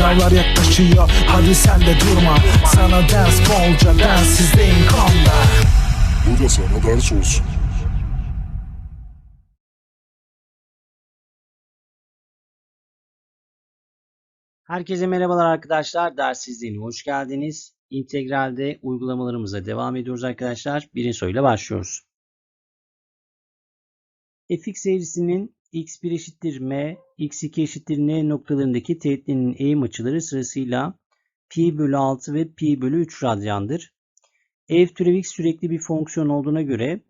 Sınavlar yaklaşıyor hadi sen de durma Sana ders bolca densizliğin konda Bu da sana ders olsun. Herkese merhabalar arkadaşlar. Dersizliğine hoş geldiniz. İntegralde uygulamalarımıza devam ediyoruz arkadaşlar. Birinci soruyla başlıyoruz. fx eğrisinin x1 eşittir m, x2 eşittir n noktalarındaki teğetlerinin eğim açıları sırasıyla pi bölü 6 ve pi bölü 3 radyandır. f türev x sürekli bir fonksiyon olduğuna göre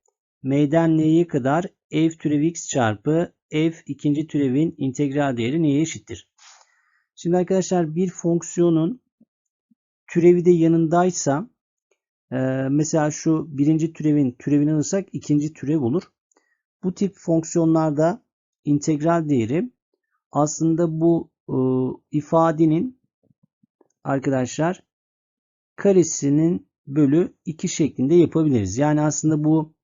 m'den n'ye kadar f türev x çarpı f ikinci türevin integral değeri neye eşittir? Şimdi arkadaşlar bir fonksiyonun türevi de yanındaysa e, mesela şu birinci türevin türevini alırsak ikinci türev olur. Bu tip fonksiyonlarda integral değeri aslında bu e, ifadenin arkadaşlar karesinin bölü 2 şeklinde yapabiliriz. Yani aslında bu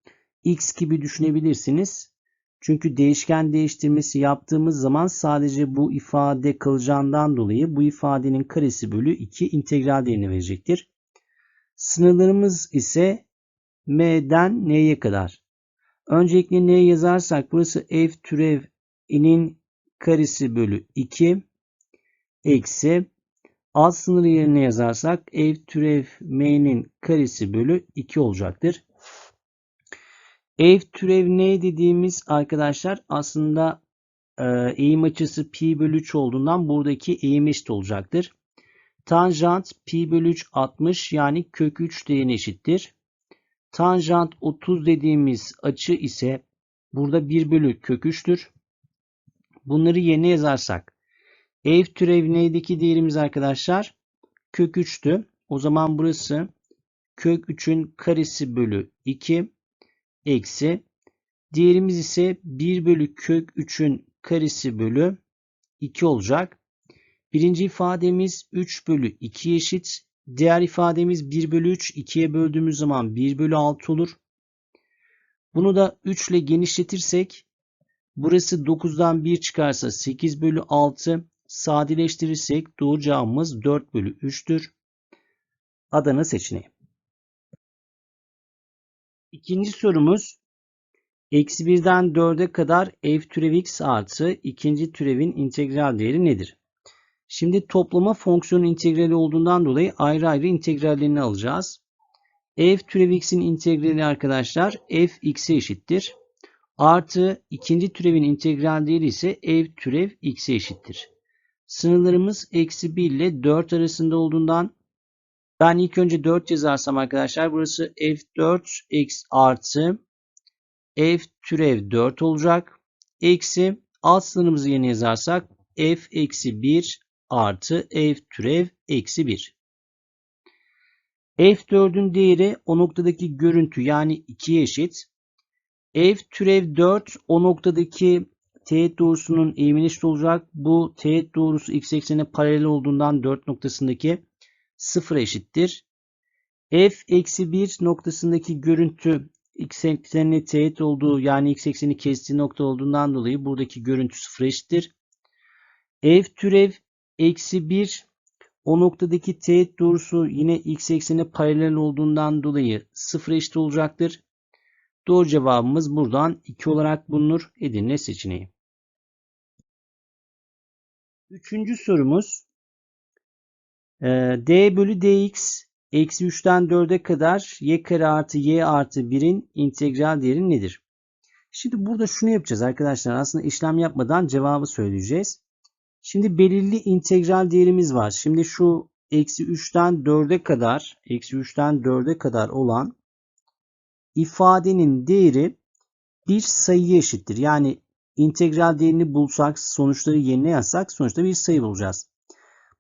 x gibi düşünebilirsiniz. Çünkü değişken değiştirmesi yaptığımız zaman sadece bu ifade kalacağından dolayı bu ifadenin karesi bölü 2 integral değerini verecektir. Sınırlarımız ise m'den n'ye kadar. Öncelikle n'ye yazarsak burası f türev i'nin karesi bölü 2 eksi alt sınırı yerine yazarsak f türev m'nin karesi bölü 2 olacaktır. F türev n dediğimiz arkadaşlar aslında e, eğim açısı pi bölü 3 olduğundan buradaki eğim eşit olacaktır. Tanjant pi bölü 3 60 yani kök 3 değerine eşittir. Tanjant 30 dediğimiz açı ise burada 1 bölü kök 3'tür. Bunları yerine yazarsak f türev n'deki değerimiz arkadaşlar kök 3'tü. O zaman burası kök 3'ün karesi bölü 2 eksi diğerimiz ise 1 bölü kök 3'ün karesi bölü 2 olacak. Birinci ifademiz 3 bölü 2 eşit. Diğer ifademiz 1 bölü 3 2'ye böldüğümüz zaman 1 bölü 6 olur. Bunu da 3 ile genişletirsek burası 9'dan 1 çıkarsa 8 bölü 6 sadeleştirirsek doğru cevabımız 4 bölü 3'tür. Adana seçeneği. İkinci sorumuz eksi 1'den 4'e kadar f türev x artı ikinci türevin integral değeri nedir? Şimdi toplama fonksiyonun integrali olduğundan dolayı ayrı ayrı integrallerini alacağız. f türev x'in integrali arkadaşlar f x'e eşittir. Artı ikinci türevin integral değeri ise f türev x'e eşittir. Sınırlarımız eksi 1 ile 4 arasında olduğundan ben ilk önce 4 yazarsam arkadaşlar burası f4 x artı f türev 4 olacak. Eksi alt sınırımızı yeni yazarsak f eksi 1 artı f türev eksi 1. f4'ün değeri o noktadaki görüntü yani 2'ye eşit. f türev 4 o noktadaki teğet doğrusunun eğimine eşit olacak. Bu teğet doğrusu x eksenine paralel olduğundan 4 noktasındaki 0 eşittir. f eksi 1 noktasındaki görüntü x eksenine teğet olduğu yani x ekseni kestiği nokta olduğundan dolayı buradaki görüntü 0 eşittir. f türev eksi 1 o noktadaki teğet doğrusu yine x eksenine paralel olduğundan dolayı 0 eşit olacaktır. Doğru cevabımız buradan 2 olarak bulunur. Edirne seçeneği. Üçüncü sorumuz ee, d bölü dx eksi 3'ten 4'e kadar y kare artı y artı 1'in integral değeri nedir? Şimdi burada şunu yapacağız arkadaşlar. Aslında işlem yapmadan cevabı söyleyeceğiz. Şimdi belirli integral değerimiz var. Şimdi şu eksi 3'ten 4'e kadar eksi 3'ten 4'e kadar olan ifadenin değeri bir sayıya eşittir. Yani integral değerini bulsak sonuçları yerine yazsak sonuçta bir sayı bulacağız.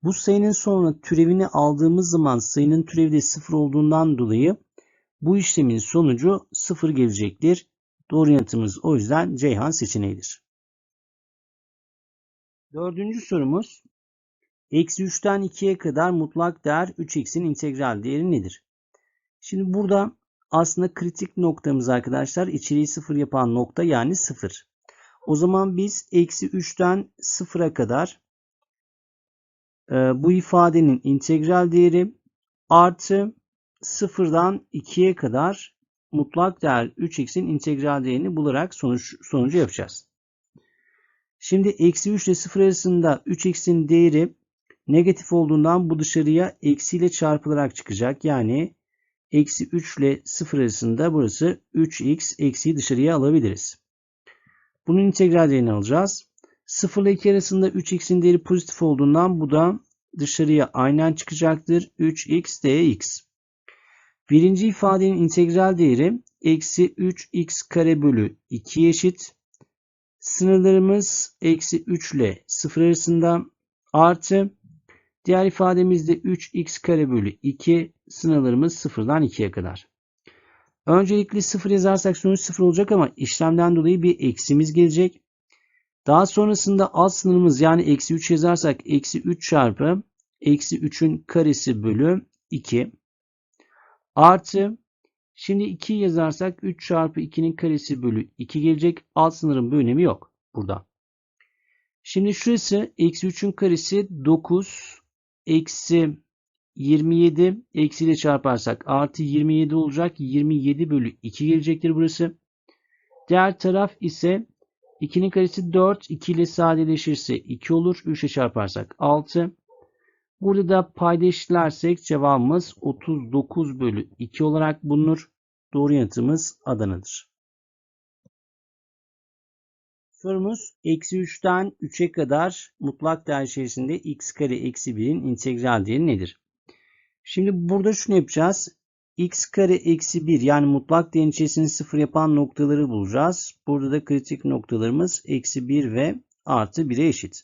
Bu sayının sonra türevini aldığımız zaman sayının türevi de 0 olduğundan dolayı bu işlemin sonucu 0 gelecektir. Doğru yanıtımız o yüzden Ceyhan seçeneğidir. Dördüncü sorumuz. Eksi 3'ten 2'ye kadar mutlak değer 3x'in integral değeri nedir? Şimdi burada aslında kritik noktamız arkadaşlar içeriği 0 yapan nokta yani 0. O zaman biz eksi 3'ten 0'a kadar e, bu ifadenin integral değeri artı sıfırdan 2'ye kadar mutlak değer 3x'in integral değerini bularak sonuç, sonucu yapacağız. Şimdi eksi 3 ile 0 arasında 3x'in değeri negatif olduğundan bu dışarıya eksiyle çarpılarak çıkacak. Yani eksi 3 ile 0 arasında burası 3x eksiği dışarıya alabiliriz. Bunun integral değerini alacağız. 0 ile 2 arasında 3x'in değeri pozitif olduğundan bu da dışarıya aynen çıkacaktır. 3x dx. Birinci ifadenin integral değeri eksi 3x kare bölü 2 eşit. Sınırlarımız eksi 3 ile 0 arasında artı diğer ifademizde 3x kare bölü 2 sınırlarımız 0'dan 2'ye kadar. Öncelikle 0 yazarsak sonuç 0 olacak ama işlemden dolayı bir eksimiz gelecek. Daha sonrasında alt sınırımız yani eksi 3 yazarsak eksi 3 çarpı eksi 3'ün karesi bölü 2 artı şimdi 2 yazarsak 3 çarpı 2'nin karesi bölü 2 gelecek. Alt sınırın bir önemi yok burada. Şimdi şurası eksi 3'ün karesi 9 eksi 27 eksi ile çarparsak artı 27 olacak. 27 bölü 2 gelecektir burası. Diğer taraf ise 2'nin karesi 4. 2 ile sadeleşirse 2 olur. 3 ile çarparsak 6. Burada da payda eşitlersek cevabımız 39 bölü 2 olarak bulunur. Doğru yanıtımız Adana'dır. Sorumuz eksi 3'ten 3'e kadar mutlak değer içerisinde x kare eksi 1'in integral değeri nedir? Şimdi burada şunu yapacağız. x kare eksi 1 yani mutlak değerin içerisinde 0 yapan noktaları bulacağız. Burada da kritik noktalarımız eksi 1 ve artı 1'e eşit.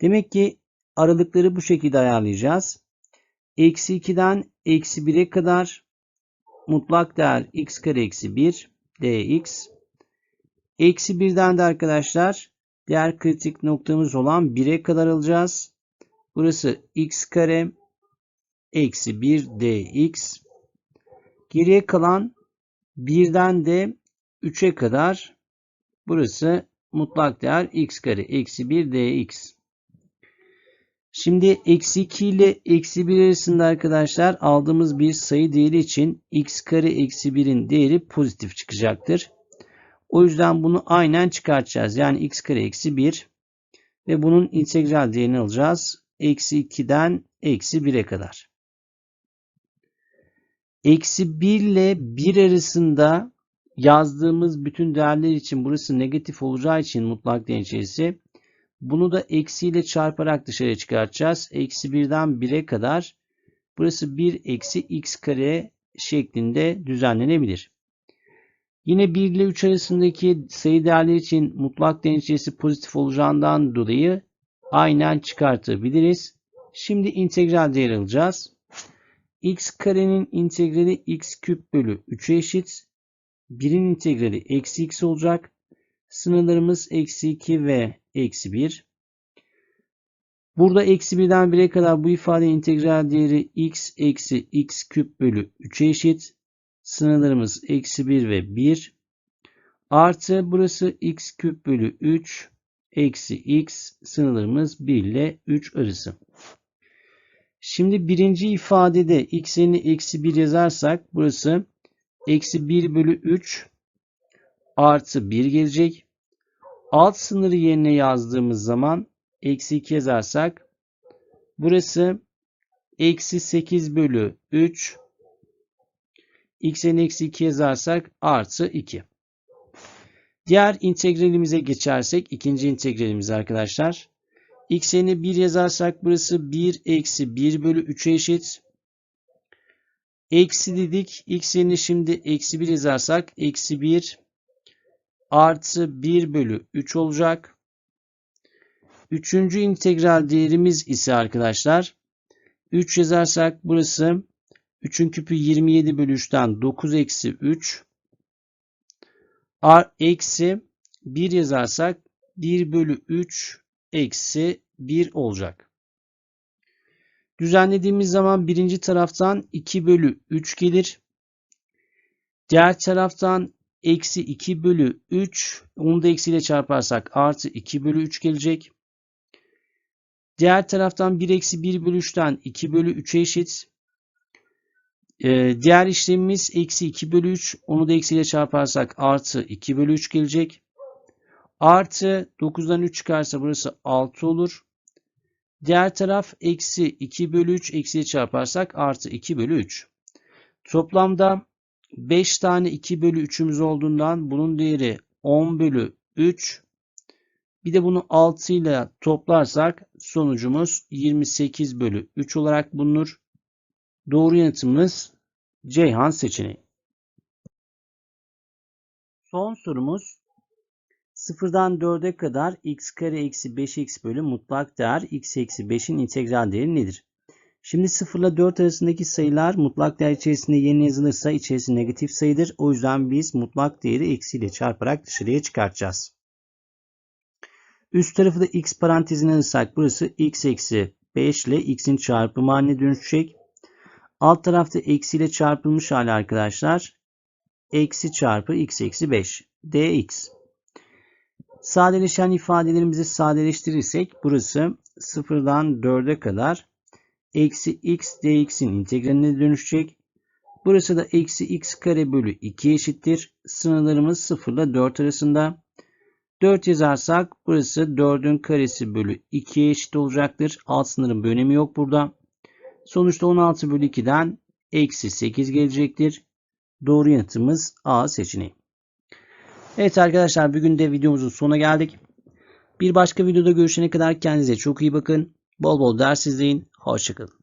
Demek ki aralıkları bu şekilde ayarlayacağız. Eksi 2'den eksi 1'e kadar mutlak değer x kare eksi 1 dx. Eksi 1'den de arkadaşlar diğer kritik noktamız olan 1'e kadar alacağız. Burası x kare eksi 1 dx. Geriye kalan 1'den de 3'e kadar burası mutlak değer x kare eksi 1 dx. Şimdi eksi 2 ile eksi 1 arasında arkadaşlar aldığımız bir sayı değeri için x kare eksi 1'in değeri pozitif çıkacaktır. O yüzden bunu aynen çıkartacağız. Yani x kare eksi 1 ve bunun integral değerini alacağız. Eksi 2'den eksi 1'e kadar. Eksi 1 ile 1 arasında yazdığımız bütün değerler için burası negatif olacağı için mutlak değer içerisi bunu da eksi ile çarparak dışarıya çıkartacağız. Eksi 1'den 1'e kadar burası 1 eksi x kare şeklinde düzenlenebilir. Yine 1 ile 3 arasındaki sayı değerler için mutlak değer içerisi pozitif olacağından dolayı aynen çıkartabiliriz. Şimdi integral değer alacağız. x karenin integrali x küp bölü 3'e eşit. 1'in integrali eksi x olacak. Sınırlarımız eksi 2 ve eksi 1. Burada eksi 1'den 1'e kadar bu ifade integral değeri x eksi x küp bölü 3'e eşit. Sınırlarımız eksi 1 ve 1. Artı burası x küp bölü 3 eksi x sınırlarımız 1 ile 3 arası. Şimdi birinci ifadede x yerine eksi 1 yazarsak burası eksi 1 bölü 3 artı 1 gelecek. Alt sınırı yerine yazdığımız zaman eksi 2 yazarsak burası eksi 8 bölü 3 x'in eksi 2 yazarsak artı 2. Diğer integralimize geçersek ikinci integralimiz arkadaşlar. x'ini 1 yazarsak burası 1 eksi 1 bölü 3'e eşit. Eksi dedik. x'ini şimdi eksi 1 yazarsak eksi 1 artı 1 bölü 3 olacak. Üçüncü integral değerimiz ise arkadaşlar 3 yazarsak burası 3'ün küpü 27 bölü 3'ten 9 eksi 3 eksi 1 yazarsak 1 bölü 3 eksi 1 olacak. Düzenlediğimiz zaman birinci taraftan 2 bölü 3 gelir. Diğer taraftan eksi 2 bölü 3 onu da eksiyle çarparsak artı 2 bölü 3 gelecek. Diğer taraftan 1 eksi 1 bölü 3'ten 2 bölü 3'e eşit. Ee, diğer işlemimiz eksi 2 bölü 3. Onu da eksiyle çarparsak artı 2 bölü 3 gelecek. Artı 9'dan 3 çıkarsa burası 6 olur. Diğer taraf eksi 2 bölü 3 eksiyle çarparsak artı 2 bölü 3. Toplamda 5 tane 2 bölü 3'ümüz olduğundan bunun değeri 10 bölü 3. Bir de bunu 6 ile toplarsak sonucumuz 28 bölü 3 olarak bulunur. Doğru yanıtımız Ceyhan seçeneği. Son sorumuz 0'dan 4'e kadar x kare eksi 5x bölü mutlak değer x eksi 5'in integral değeri nedir? Şimdi 0 ile 4 arasındaki sayılar mutlak değer içerisinde yeni yazılırsa içerisi negatif sayıdır. O yüzden biz mutlak değeri eksiyle çarparak dışarıya çıkartacağız. Üst tarafı da x parantezine alırsak burası x eksi 5 ile x'in çarpımı haline dönüşecek. Alt tarafta eksi ile çarpılmış hali arkadaşlar. Eksi çarpı x eksi 5 dx. Sadeleşen ifadelerimizi sadeleştirirsek burası 0'dan 4'e kadar eksi x dx'in integraline dönüşecek. Burası da eksi x kare bölü 2 eşittir. Sınırlarımız 0 ile 4 arasında. 4 yazarsak burası 4'ün karesi bölü 2'ye eşit olacaktır. Alt sınırın bir önemi yok burada. Sonuçta 16 bölü 2'den eksi 8 gelecektir. Doğru yanıtımız A seçeneği. Evet arkadaşlar bugün de videomuzun sonuna geldik. Bir başka videoda görüşene kadar kendinize çok iyi bakın. Bol bol ders izleyin. Hoşçakalın.